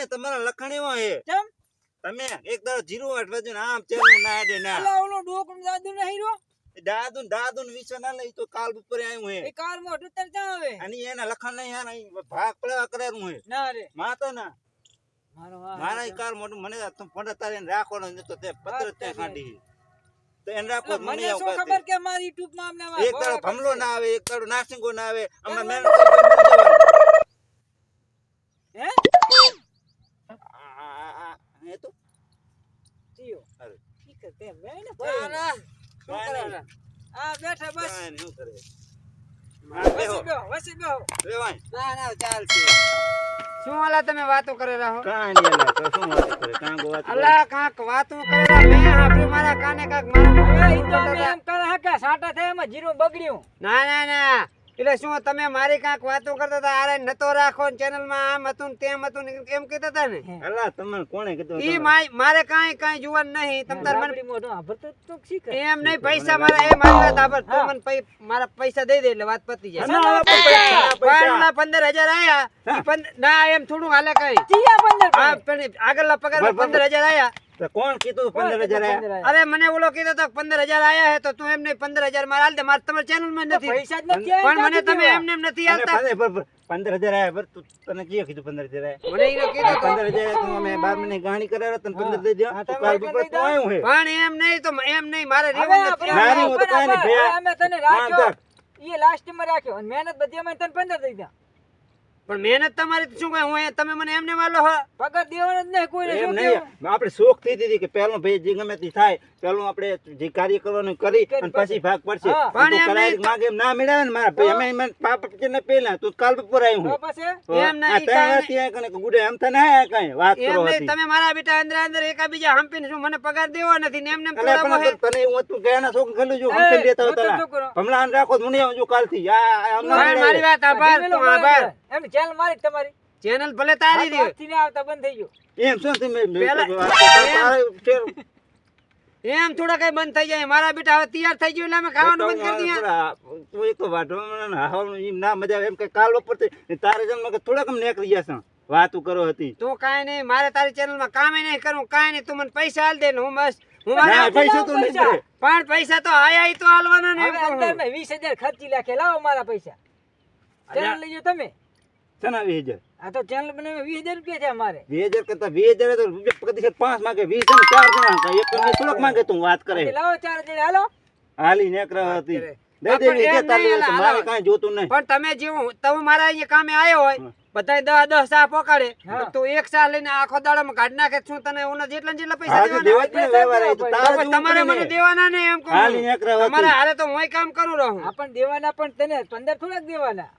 ને તમારા લખણ એવા હે કેમ? તમે એક દાડો જીરો દો ને આમ ચેલું ના દે ના અલા ઓલો ડોકનું દાદુ નહીં રહ્યો? દાદુ દાદુ ને વિશે ના લઈ તો કાલ બપોરે આવ્યું હે. એ કારમાં અઠોતેર જા આવે. અને એના લખાણ નહીં આ અહીં ભાગ પડવા કરેલું હે. ના રે. માતો ના. મારા ઈ કાર મોટું મને તો ફોન તારે એને રાખવાનો ને તો તે પત્ર ત્યાં કાઢી તો એને રાખો મને શું ખબર કે મારી માં અમને એક દાડો ભમલો ના આવે એક દાડો નાસિંગો ના આવે. અમે મહેનત કરીને મરી જવાનું. હે આ- આ- આ- આ- એ તો જીઓ મેં ભાઈ શું કરે? આ બેઠા બસ. શું કરે? હા, બેહો. વસી બેહો વસી બેહો. રેવાય. ના ના ચાલશે શું અલા તમે વાતો તો શું કરે? કરે. અલા કાંક વાતો કરે મેં મારા કાને કાંક મારા હવે ઈ તો અમે એમ કરે હે કે સાટા થાય એમાં જીરું બગડ્યું. ના ના ના. એટલે શું તમે મારી કાંક વાતો કરતા હતા અરે નતો રાખો ચેનલમાં આમ હતું તેમ હતું એમ કહેતા હતા ને? અલા, તમને કોણે કીધું ઈ મારે કાંઈ કાંઈ જોવાનું નહીં. તમ તાર મને મોઢો આભરતો તો શી કરે એમ નહીં પૈસા મારા એ મારા આભર. તું મને પૈ- મારા પૈસા દઈ દે એટલે વાત પતી જાય. પૈસા, હજાર આયા. ઈ ના એમ થોડું હાલે કઈ. ચિયા પંદર હા પડે. પણ આગળના પગાર હજાર આયા. કોણ કીધું પંદર હજાર કીધું? અરે મને ઓલો કીધો તો પંદર હજાર આયા હે તો તું એમ નહીં પંદર હજાર મારે હાલ દે. મારે તમારી ચેનલમાં નથી. પૈસા જ નથી આયા, પણ મને તમે એમને એમ નથી આવતા પંદર- હજાર આયા. પર તું- તને કીએ કીધું પંદર હજાર આયા? મને ઈને કીધું પંદર હજાર તું અમે બાર મહિને ગાણી કરાવ્યા તને પંદર દઈ દ્યો. હા, કાલ બપોર દઈ આવ્યું હે. પણ એમ નહીં તો એમ નહીં મારે રેવા નથી. નાની હું તો કાઈ નહીં, અમે તને રાખ્યો. ઈ લાસ્ટમાં રાખ્યો. અને મહેનત બધી અમે તને પંદર દઈ દા પણ મહેનત તમારી શું કહે હું તમે મને એમને માલો હો પગાર દેવાનો જ નહીં કોઈને એમ નહીં આપણે શોખ થઈ દીધી કે પહેલો ભાઈ જે ગમે તે થાય પહેલું આપણે જે કાર્ય કરવાનું કરી અને પછી ભાગ પડશે પણ એમ માગે એમ ના મેળવે ને મારા ભાઈ અમે એમ પાપ કે ને પેલા તું કાલ પર આવ્યો હું એમ નહીં, ત્યાં ત્યાં કને ગુડે એમ તને આયા કઈ વાત કરો એમ તમે મારા બેટા અંદર અંદર એકાબીજા હંપીને શું મને પગાર દેવો નથી ને એમને તોડાવો હે. તને હું તું એના છોકરા ખેલું જો હંપીને દેતા હું હતા હમણાં રાખો મને આવજો કાલથી આ. મારી વાત આભાર આભાર એમ ચેનલ મારી તમારી. ચેનલ ભલે તારી આ તો રહ્યો. આવતા બંધ થઈ ગયો. એમ શું તમે એમ થોડા કઈ બંધ થઈ જાય. મારા બેટા હવે તૈયાર થઈ ગયો એટલે અમે ખાવાનું બંધ કરી દઈએ તું એક વાટો એમ ના મજા આવે. એમ કે કાલ બપોરથી તારે જમ કે થોડાક નીકળી જશે વાતું કરો હતી. તું કાંઈ નહીં મારે તારી ચેનલમાં કામે નહીં કરું કાંઈ નહીં. તું મને પૈસા હાલ દે ને હું બસ હું ના મારા પૈસા તો નહીં પણ પૈસા તો આયા ઈ તો હાલવાના ને હવે અંદર. મેં વીસ હજાર ખર્ચી લાખે લાવો મારા પૈસા. ચેનલ લઈ તમે. શેના વીસ હજાર? આ તો ચેનલ બનાવે વીસ હજાર રૂપિયા છે અમારે. વીસ હજાર કરતા વીસ હજાર તો રૂપિયા પ્રતિશત પાંચ માંગે વીસ અને ચાર જણા. એક ને થોડોક માંગે તું વાત કરે. લાવો ચાર જણા હાલો. હાલી નેકરા હતી. દઈ દેવી હજાર તારે મારે કાંઈ જોતું નહીં. પણ તમે જેવું તમે મારા અહીંયા કામે આવ્યો હોય બધાય દસ દસ ચા પોકાડે. તો એક ચા લઈને આખો દાડામાં કાઢી નાખે શું તને ઓના જેટલા જેટલા પૈસા દેવાના? તમારે મને દેવાના ને એમ કહું. તમારે હારે તો હું કામ કરું રહું. પણ દેવાના પણ તને પંદર થોડાક દેવાના.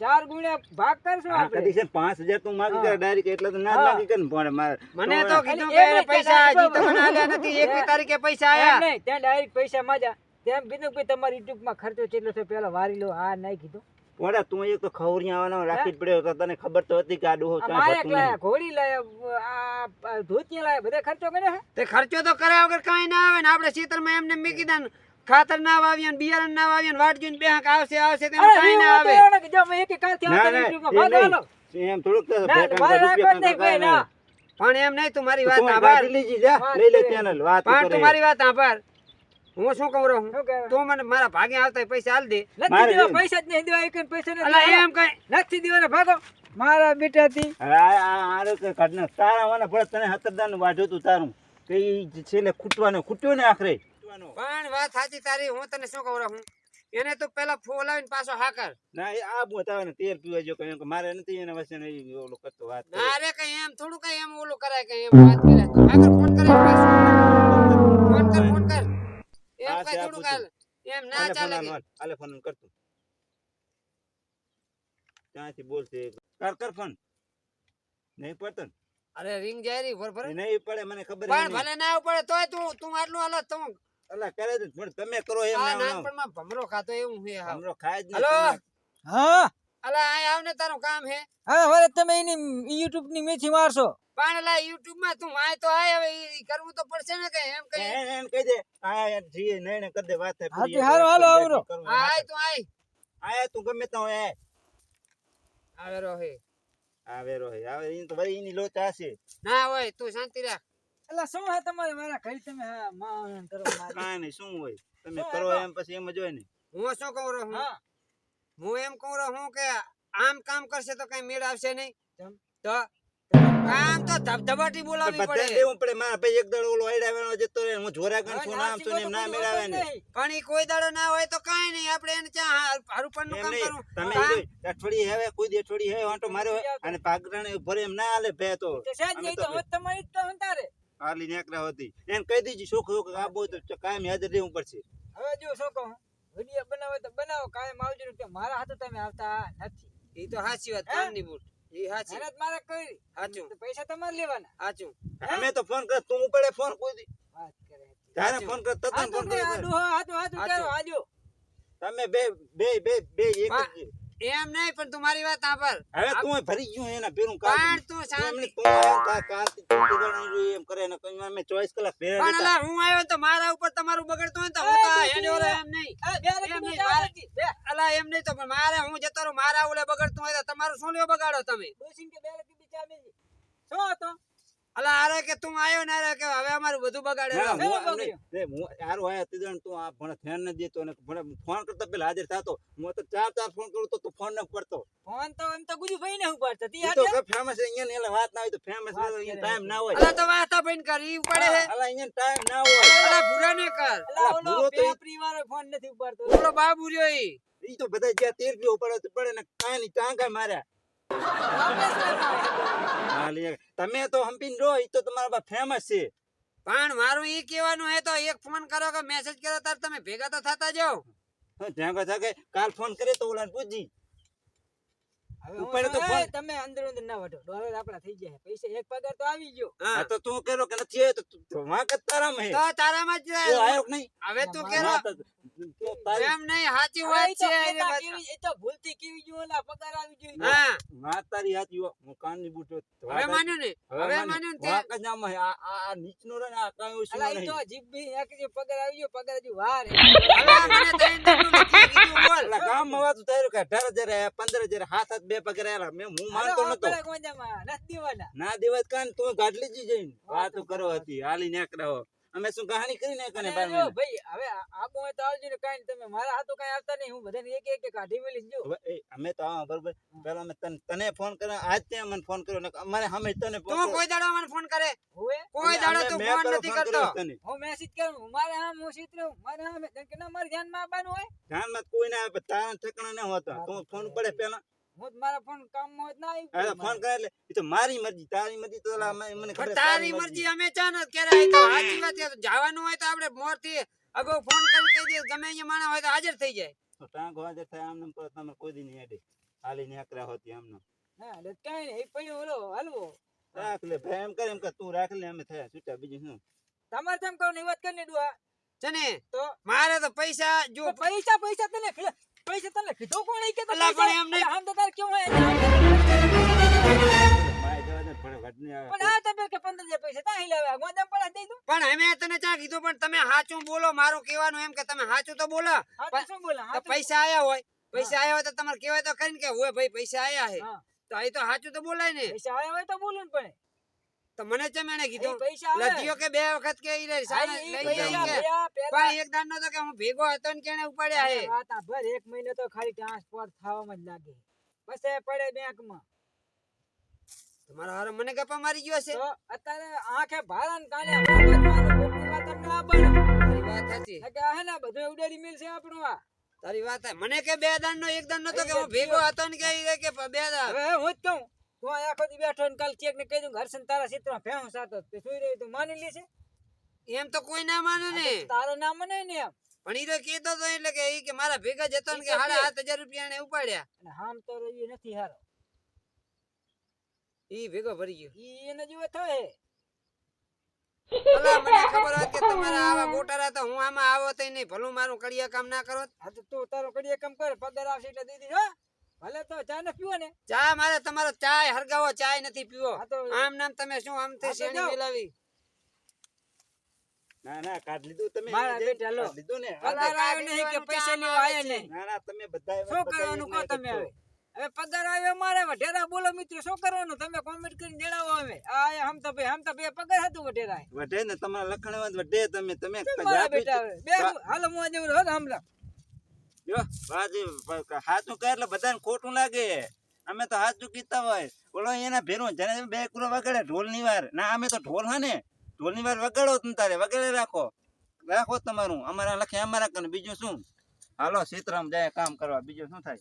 ચાર ગુણ્યા ભાગ કરશું આપણે. કદી છે ને પાંચ હજાર તું માગી કરે direct એટલે તો ના લાગી કે ને પણ મારે. મને તો કીધું કે પૈસા હજી તો ના નથી એક તારીખે પૈસા આયા. નહીં ત્યાં ડાયરેક્ટ પૈસા માજા તેમ કીધું કે તમારી યુટ્યુબમાં ખર્ચો કેટલો છે પેલા વારી લો આ નહીં કીધું. વડા તું એક તો ખવરિયા આવવાનો રાખી જ પડ્યો તો તને ખબર તો હતી કે આ ડોહો ક્યાં જતું લાયા ઘોડી લાયા આ ધોતિયા લાયા બધા ખર્ચો કર્યો હે? તે ખર્ચો તો કર્યા વગર કાઈ ના આવે ને આપણે ખેતરમાં એમને મેકી કીધા ને. ખાતર ના વાવ્યા ને બિયારણ ના વાવ્યા ને વાટ જોઈને બેહાક આવશે આવશે તેમાં અરે ના આવે. જો મેં એક કાલથી આવતા. એમ થોડુંક કાંઈ. પણ એમ નહીં તું મારી વાત આભાર. ગાડી લીજી જા, લઈ લે ચેનલ વાત પણ તું મારી વાત આભાર. હું શું કહું રહું? તું મને મારા ભાગે આવતા પૈસા હાલ દે. નથી દેવા પૈસા જ નહીં દેવા એક પૈસા નથી અલા એમ કઈ. નથી દેવાના ભાગો. મારા બેટા થી આ- આ લોકો તારા મને ભળ તને હતરદાન વાઢ્યો તું તારું. કે ઈ છેલ્લે ખૂટવાનું ખૂટ્યો ને આખરે. પણ વાત સાચી તારી હું તને શું કહું હું એને તો પેલા ફોલાવીને પાછો હાકર ના એ આ બતાવે તેલ પીવા જો કઈ મારે નથી એના વસે ને ઓલો કરતો વાત મારે કઈ એમ થોડું કઈ એમ ઓલું કરાય કઈ એમ વાત કરે. હાકર ફોન કરે પાછો. ફોન કર ફોન કર. એમ કઈ થોડું કાલ એમ ના ચાલે. આલ, ફોન કરતો ત્યાંથી બોલશે કર કર ફોન. નહીં પડતો? અરે રિંગ જાય રહી ભર ભર નહીં પડે મને ખબર પણ નહીં. ભલે ના પડે તોય તું તું આટલું હાલત તું અલા કરે તો પણ તમે કરો એમ ના ના. નાનપણમાં ભમરો ખાતો એવું હે ભમરો ખાય જ નહીં હલો? હા. અલા આ આવને તારું કામ હે. હવે હવે તમે એની યુટ્યુબની મેથી મારશો. પણ અલા યુટ્યુબમાં તું આય તો આય હવે ઈ કરવું તો પડશે ને કે એમ કહી એમ કહી દે આ જી નઈ ને કર દે વાત થાય હા, તે એક હાલો, આવરો. હા આય તું આય. આય તું ગમે તો આય. આવે રો હે. આ વેરો હે આવે ઈ તો ભાઈ એની લોચા છે ના હોય તું શાંતિ રાખ. એટલે શું હે તમારે? મારા ઘરે તમે હા માન કરો કાઈ નહીં શું હોય? તમે કરો એમ પછી એમ જ હોય ને. હું શું કહું રહું હા. હું એમ કહું રહું કે આમ કામ કરશે તો કઈ મેળ આવશે નહીં. તો કામ તો ધબધબાટી બોલાવવી બધાને પડે. દેવું પડે. મારા ભાઈ એક દાડો ઓલો આયડા જતો રહે હું જોરા ગણ છું નામ છું એમ ના મેળાવે ને. પણ ઈ કોઈ દાડો ના હોય તો કાઈ નહીં. આપણે એને ચા હારું પણ કામ કરું તમે અઠવાડિયે હવે કોઈ દે અઠવાડી હવે વાંટો માર્યો અને પાગરાને ભરે એમ ના હાલે ભે તો. તો નહીં તો તો તમારી તો અંતારે આલી નેકરા હતી. એને કહી દીધી શોખ શોખ આ તો કાયમ યાદ રહેવું પડશે. હવે જો શું કહું વીડિયો બનાવે તો બનાવો કાયમ આવજો કે મારા હાથે તમે આવતા નથી. એ તો સાચી વાત? કામની બૂટ એ સાચી મહેનત મારે કરી. સાચું તો પૈસા તમારે લેવાના. સાચું અમે તો ફોન કર તું ઉપડે ફોન કોઈ દી. વાત કરે તારે ફોન કર તતન ફોન કર આડો હો, હાથું હાથું કરો, આજો. તમે બે બે બે બે એક. એમ નહીં પણ તું મારી વાત સાંભળ. હવે તું ભરી ગયું એના પેરું કાઢ. તું તું શાંતિ તું કા- કારથી જોઈએ એમ કરે ને કઈ અમે 24 કલાક ભેરા પણ અલા હું આવ્યો તો મારા ઉપર તમારું બગડતું હોય તો હું તો એ હેડે એમ નહીં. એ, બે રકમ એમ નહીં. અલા એમ નહીં તો પણ મારે હું જતો રહું મારા ઓલે બગડતું હોય તો તમારું શું લ્યો બગાડો તમે? ડોશીને કે બે બિચારી શું હતો? અલા અરે કે તું આયો ના રે કે હવે અમારું બધું બગાડે ના, હું. ને હારું આયા તે તું આ ભણે ધ્યાન ન દેતો ને ભણે ફોન કરતા પેલા હાજર થાતો. હું તો ચાર ચાર ફોન કરું તો તું ફોન ન પડતો ફોન તો એમ તો ગુજુભાઈને ઉપાડતા. તી ઈ તો ફેમસ અહીંયા ને એટલે વાત ના હોય તો ફેમસ અહીંયા ટાઈમ ના હોય. અલા તો વાતા ભાઈ કરી પડે હે અલા અહીંયા ટાઈમ ના હોય. અલા ભૂરા ને કર. અલા, ઓલો ભૂરો તો ઈ- પેપરી ફોન નથી ઉપાડતો. ઓલો બાબુ રહ્યો ઈ. ઈ તો બધા જ્યાં તેર ગયો પડે પડે ને કાઈ નહીં ટાંગા માર્યા. તમે તો હંપીને રહો એ તો તમારા ફેમસ છે. પણ મારું એ કહેવાનું હે તો એક ફોન કરો કે મેસેજ કરો તાર તમે ભેગા તો થતા જાવ ધ્યાન રાખે કાલ ફોન કરે તો ઓલાને પૂછી. હવે તો ફોન. તમે અંદર અંદર ના વઢો. ડોલર આપણા થઈ જાય. પૈસા એક પગાર તો આવી ગયો. હા. તો તું કેરો કે નથી તો તારામાં હે તો તારામાં જ નહીં? હવે તું કેરો. એમ નહીં સાચી વાત છે એની પેલા વાત. કેવી- એ તો ભૂલથી કેવી ગયું ઓલા પગાર આવી ગયો. હા વાત તારી હાચી હું કાનની બૂટ હો. હવે વાત ને હવે હવે માન્યું. માન્યું ને તે જ આમાં આ આ- આ નીચનો રે આ કાંઈ ઓછું અલા, તો જીભ એક જે પગાર આવી ગયો પગાર હજુ વાર હવે મને ત્રણ દિનનું કીધું બોલ અલા, ગામમાં વાતું થયું કે અઢાર હજાર પંદર હજાર હાથ હાથ બે પગાર આયેલા. મેં હું માનતો નતો દેવાના. ના દેવાય કાન તું ગાટલી જ જઈને વાતો કરો હતી હાલી નેકડાઓ અમે શું કહાની કરી ને બાર ભાઈ હવે આ- આબુ હોય તો આવજો ને કાઈ તમે મારા હાથો કાઈ આવતા નહીં. હું બધાને એક એક કાઢી મેલી જો હવે અમે તો આવા બરોબર. પેલા અમે તને તને ફોન કર્યો આજ તે મને ફોન કર્યો. ને અમારે હમે તને ફોન તું કોઈ દાડો મને ફોન કરે? કોઈ દાડો તું ફોન નથી કરતો. હું મેસેજ કરું. મારે આમ હું સીતરું મારે કેમ કે ના મારે ધ્યાનમાં આવવાનું હોય. ધ્યાનમાં કોઈ ના આવે તારા ઠેકાણા ન હોતા. તું ફોન પડે પેલા હું મારા ફોન કામમાં હોય ના આવી ફોન કરે એટલે. એ તો મારી મરજી તારી મરજી તો મને મને ખબર તારી મરજી અમે ચા ન ક્યારે આવી તો સાચી વાત તો જવાનું હોય તો આપણે મોરથી અગાઉ ફોન કરી કહી દઈએ ગમે અહીંયા માણસ હોય તો હાજર થઈ જાય. તો ટાંગ હાજર થાય આમ નામ તમે કોઈ દી નહીં અડે હાલી નેકરા હોતી આમ નામ હા એટલે કાંઈ નહીં પડ્યો ઓલો હલવો. રાખ લે ભાઈ એમ કરે એમ કે તું રાખ લે અમે થયા છૂટા બીજું શું? તમારે તેમ કહો ને વાત કરીને ડુઆ છે ને? તો? મારે તો પૈસા જો પૈસા પૈસા તને પૈસા તને કીધો કોણ કે તને પણ પૈસા? એમ નહીં. અલા, આમ તો તાર કેવું હોય? પણ આ તમે કે પંદર હજાર પૈસા ત્યાં લાવ્યા ગોદામ પણ દઈ દઉં. પણ અમે તને ચા કીધું પણ તમે સાચું બોલો મારું કહેવાનું એમ કે તમે સાચું તો બોલો. શું પૈસા આયા હોય. પૈસા આયા હોય તો તમારે કહેવાય તો ખરી ને કે હોય ભાઈ પૈસા આયા હે. તો એ તો સાચું તો બોલાય ને. પૈસા આયા હોય તો બોલું ને પણ. તો મને ચમ એને કીધું? પૈસા કે બે વખત કે ઈ રહી સાને લઈ પૈસા કે પણ એક દાન નો તો કે હું ભેગો હતો ને કેને ઉપાડ્યા હે વાત ભર એક મહિનો તો ખાલી ટ્રાન્સપોર્ટ થવામાં જ લાગે. પછી પડે બેંકમાં. તમારા હારે મને ગપા મારી ગયો છે. તો અત્યારે આંખે ભારા ને કાને વાત તમને આવવાનું. તારી વાત સાચી. કે હે ને બધું ઉડાડી છે આપણું આ. તારી વાત. મને કે બે દાન નો એક દાન નો તો કે હું ભેગો હતો ને કે ઈ કે બે દાન હવે હું જ કહું. તું આ આખો દી બેઠો ને કાલ ચેક ને કહી દઉં હર્ષન તારા ચિત્રમાં ભેહું સાતો તે સુઈ રહ્યું તું માની લેશે એમ તો કોઈ ના માને ને. તારો ના મને ને એમ. પણ ઈ તો કહેતો તો એટલે કે ઈ કે મારા ભેગા જતો ને કે સાડા સાત હજાર રૂપિયા એને ઉપાડ્યા. અને હામ તો રહ્યું નથી હારો. ઈ ભેગો ભરી ગયો. ઈ એને જેવો થાય મને ખબર હોત કે તમારા આવા ગોટારા તો હું આમાં આવો તો નહીં. ભલું મારું કડિયા કામ ના કરો. હા તો તું તારો કડિયા કામ કર પગાર આવશે એટલે દીધો ભલે તો ચા ને પીવો ને. ચા મારે તમારો ચાય હરગાવો ચાય નથી પીવો. આમ નામ તમે શું આમ તે હા તો શેરડી જાઓ. મિલાવી? ના ના કાઢ લીધું તમે. મારા બેટા લો. લીધું ને. પગાર આવ્યો નહીં કે પૈસા લેવા આવ્યા નહીં ના? ના તમે બધા શું કરવાનું કહો તમે હવે? હવે પગાર આવ્યો મારે વઢેરા બોલો મિત્રો શું કરવાનું? તમે કોમેન્ટ કરીને જણાવો અમે આ હમ તો ભાઈ હમ તો ભાઈ પગાર હતું વઢેરા વઢે ને તમારા લખણ વધે તમે તમે બે હાલો હું જેવું હો હમણાં. જો હાથું કહે એટલે બધાને ખોટું લાગે. અમે તો હાથું કીધા હોય. બોલો એના ભેરો, જેને બે કુરો વગાડે ઢોલની વાર. ના, અમે તો ઢોલ હા ને ઢોલની વાર વગાડો તમે તારે, વગાડે રાખો. રાખો તમારું. અમારા લખે, અમારા કરે બીજું શું? હાલો, સીતરામ જાય, કામ કરવા. બીજું શું થાય?